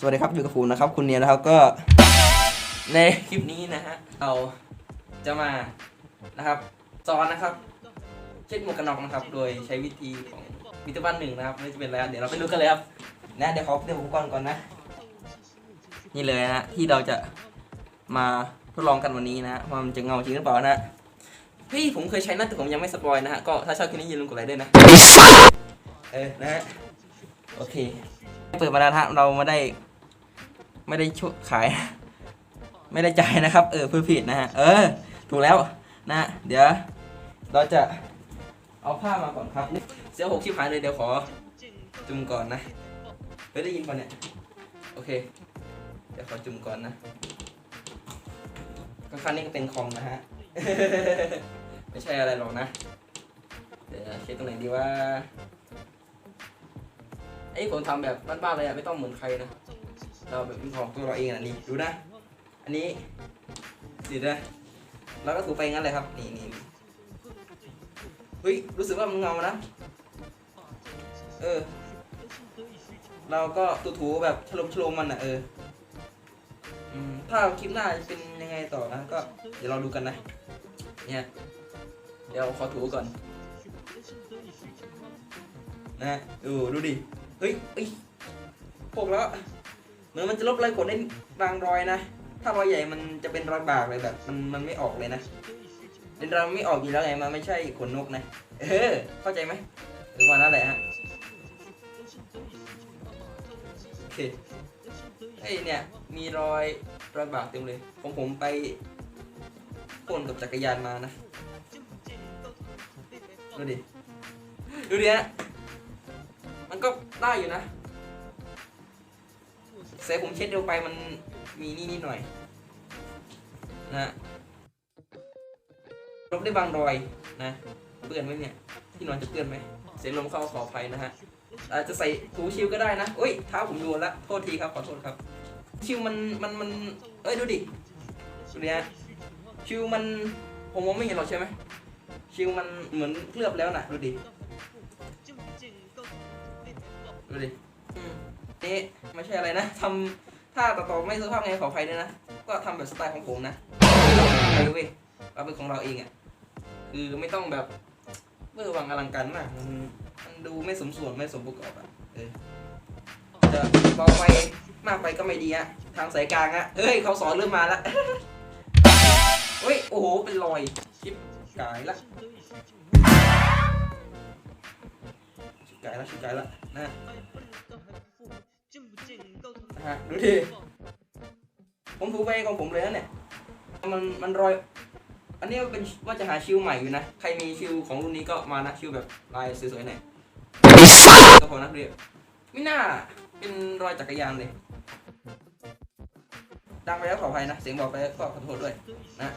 สวัสดีครับอยู่กับผมนะครับคุณเนียนะครับก็ในคลิปนี้นะฮะเราจะมานะครับสอนนะครับเช็คหมวกกันน็อกนะครับ โดยใช้วิธีของวิทยาบ้านหนึ่งนะครับไม่จะเป็นอะไรครับเดี๋ยวเราไปดูกันเลยครับนะเดี๋ยวขอเตรียมอุปกรณ์ก่อนนะ นี่เลยนะฮะที่เราจะมาทดลองกันวันนี้นะฮะว่ามันจะเงาจริงหรือเปล่านะฮะพี่ผมเคยใช้นะแต่ผมยังไม่สปอยนะฮะก็ถ้าชอบคลิปนี้อย่าลืมกดไลค์ด้วยนะเออนะฮะโอเค เปิดมาแล้วนะฮะเราไม่ได้ ไม่ได้ช่วยขาย ไม่ได้จ่ายนะครับ เออเพื่อผิดนะฮะ เออ ถูกแล้วนะ เดี๋ยว เราจะเอาผ้ามาก่อนครับ เสียหกชิบหายเลยเดี๋ยวขอ จุ่มก่อนนะเฮ้ยได้ยินป่ะเนี่ย โอเค เดี๋ยวขอจุ่มก่อนนะก็คันนี้ก็เป็นคอมนะฮะ ไม่ใช่อะไรหรอกนะ เดี๋ยวเช็ดตรงไหนดีว่าไอ้ผมทำแบบบ้านๆเลยอะไม่ต้องเหมือนใครนะ เราเป็นของตัวเราเองอะนี่ดูนะ อันนี้ดีนะแล้วก็ถูไปงั้นเลยครับ นี่นี่เฮ้ย รู้สึกว่ามันเงานะ เออ เราก็ถูแบบชโลมชโลมมันอะเอออืมถ้าคลิปหน้าจะเป็นยังไงต่อนะ ก็เดี๋ยวเราดูกันนะ เนี่ย เดี๋ยวขอถูก่อน นะ ดู ดูดิ เฮ้ยเฮ้ยพกแล้ว เหมือนมันจะลบรอยขนได้บางรอยนะ ถ้ารอยใหญ่มันจะเป็นรอยบากเลยแบบมันมันไม่ออกเลยนะเป็นรอยไม่ออกอยู่แล้วไงมันไม่ใช่ขนนกนะ เออ เข้าใจไหมหรือว่านั่นแหละฮะโอเคไอ้ยเนี่ยมีรอยรอยบากเต็มเลยของผมไปพ่นกับจักรยานมานะดูดิดูดิฮะมันก็ได้อยู่นะ เซฟผมเช็ดเร็วไปมันมีนี่นิดหน่อยนะลบได้บางรอยนะเปื้อนไหมเนี่ยที่นอนจะเปื้อนไหมเสียงลมเข้าขออภัยนะฮะอาจจะใส่ถูชิวก็ได้นะอุ้ยเท้าผมโดนละโทษทีครับขอโทษครับ ชิวมันมันมันเอ้ยดูดิดูดิฮะชิวมันผมมองไม่เห็นหรอกใช่ไหมชิวมันเหมือนเคลือบแล้วนะดูดิดูดิ อืมนี่ไม่ใช่อะไรนะทำถ้าต่อต่อไม่สุภาพไงขออภัยด้วยนะ ก็ทำแบบสไตล์ของผมนะไปเว้ยเราเป็นของเราเองอะคือไม่ต้องแบบเมื่อร์วังอลังการมากมันมันดูไม่สมส่วนไม่สมประกอบอะเออจะเบาไปมากไปก็ไม่ดีอะทางสายกลางอะเฮ้ยเขาสอนเริ่มมาละเฮ้ยโอ้โหเป็นรอยชิปกายละชิปกายละชิปกายละนะ นะฮะดูดิผมถูไปของผมเลยนะเนี่ย มันมันรอย อันนี้เป็นว่าจะหาชิวใหม่อยู่นะ ใครมีชิวของรุ่นนี้ก็มานะชิวแบบลายสวยๆหน่อยก็พอนะเรียบไม่น่าเป็นรอยจักรยานเลยดังไปแล้วขออภัยนะเสียงบอกไปก็ขอโทษด้วยนะ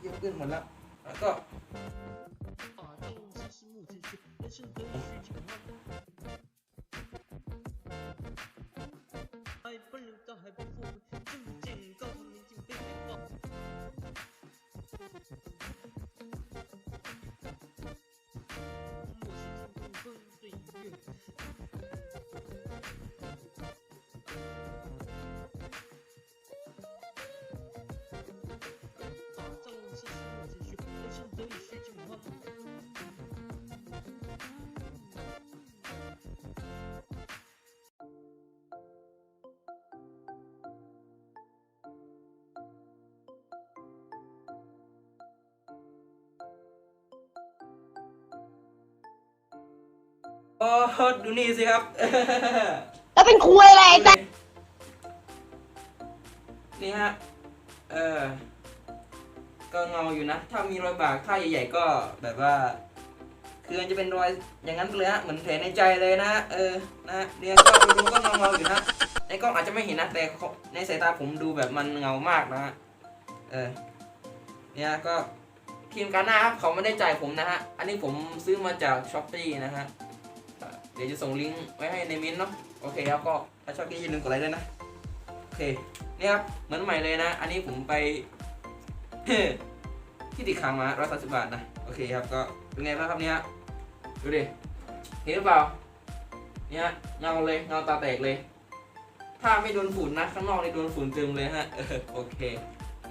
เยอะขึ้นหมดแล้วแล้วก็ 份儿都还不付 โอ้ดูนี่สิครับ แล้วเป็นคุยอะไรไอ้สัสนี่ฮะ เออ ก็เงาอยู่นะ ถ้ามีรอยบากถ้าใหญ่ๆก็แบบว่า คือมันจะเป็นรอยอย่างนั้นไปเลยฮะ เหมือนแผลในใจเลยนะ เออ นะ เนี่ยก็ดูก็เงาเงาๆอยู่นะ ในกล้องอาจจะไม่เห็นนะ แต่ในสายตาผมดูแบบมันเงามากนะฮะ เออ เนี่ยก็ทีมการหน้าครับเขาไม่ได้จ่ายผมนะฮะ อันนี้ผมซื้อมาจากช้อปปี้นะฮะเดี๋ยวจะส่งลิงก์ไว้ให้ในมิ้นเนาะโอเคครับก็ถ้าชอบก็อย่าลืมกดไลค์ด้วยนะโอเคนี่ครับเหมือนใหม่เลยนะ อันนี้ผมไปที่ติดค้างมาร้อยสามสิบบาทนะโอเคครับก็เป็นไงบ้างครับเนี่ยดูดิเห็นหรือเปล่าเนี่ยเงาเลยเงาตาแตกเลย ถ้าไม่โดนฝุ่นนะข้างนอกนี่โดนฝุ่นเต็มเลยฮะโอเค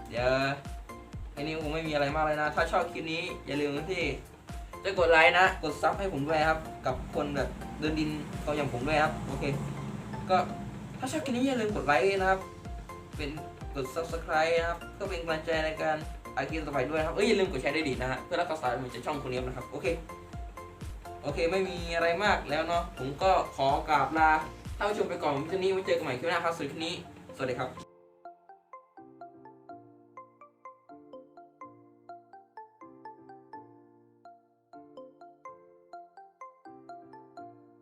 เดี๋ยวอันนี้คงไม่มีอะไรมากเลยนะ ถ้าชอบคลิปนี้อย่าลืมที่จะกดไลค์นะ กดซับให้ผมด้วยครับ กับคนแบบ เดินดินเขาอย่างผมด้วยครับ โอเค ก็ถ้าชอบคลิปนี้อย่าลืมกดไลค์นะครับ เป็นกด subscribe นะครับเพื่อเป็นกำลังใจในการอาคลิปต่อไปด้วยนะครับ เอ้ยอย่าลืมกดแชร์ได้วยดีนะฮะ เพื่อรับข่าสารเหมือนจากช่องคนนี้นะครับ โอเค โอเค ไม่มีอะไรมากแล้วเนาะ ผมก็ขอกราบลาท่านผู้ชมไปก่อนวันนี้ไว้เจอกันใหม่คลิปหน้าครับสำหรับคลิปนี้สวัสดีครับ